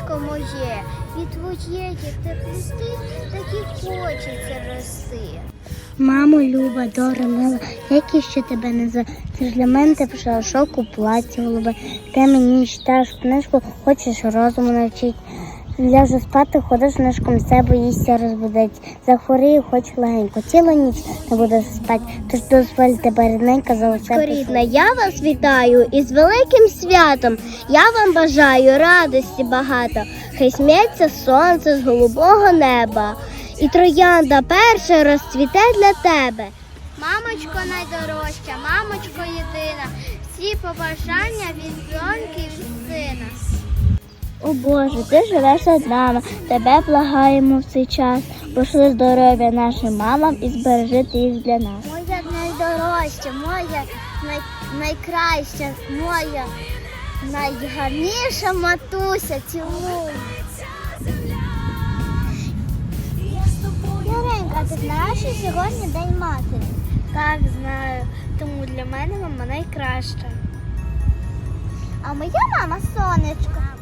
Сонечко моє, від твоєї теплоти так і хочеться рости. Мамо, люба, добра, мила, які ще тебе не за ж для мене ти пішла шоку платі голубе. Ти мені читаєш книжку, хочеш розуму навчить. Ляжу спати, ходиш нишком себе їсться розбудить. Захворію, хоч легенько, цілу ніч не буду спати, тож дозволь тебе рідненька за усе. Рідна, я вас вітаю із великим святом. Я вам бажаю радості багато. Хай сміється сонце з голубого неба. І троянда перша розцвіте для тебе. Мамочко найдорожча, мамочко єдина, всі побажання від доньки від сина. О Боже, ти живеш над нами, тебе благаємо в цей час. Пошли здоров'я нашим мамам і збережи їх для нас. Моя найдорожча, моя най, найкраща, моя найгарніша матуся, цілую. Яренька, ти знаєш, що сьогодні День матері? Так, знаю. Тому для мене мама найкраща. А моя мама сонечко.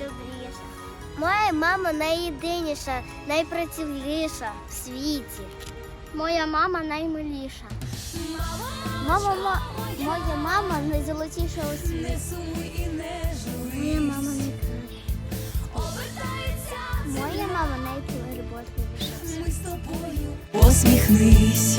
Найдобріша. Моя мама найєдиніша, найпрацівніша в світі. Моя мама наймиліша. Мама, ма- моя мама найзолотіша у світі. Моя мама найкраща. Моя мама найтурботливіша. Посміхнись,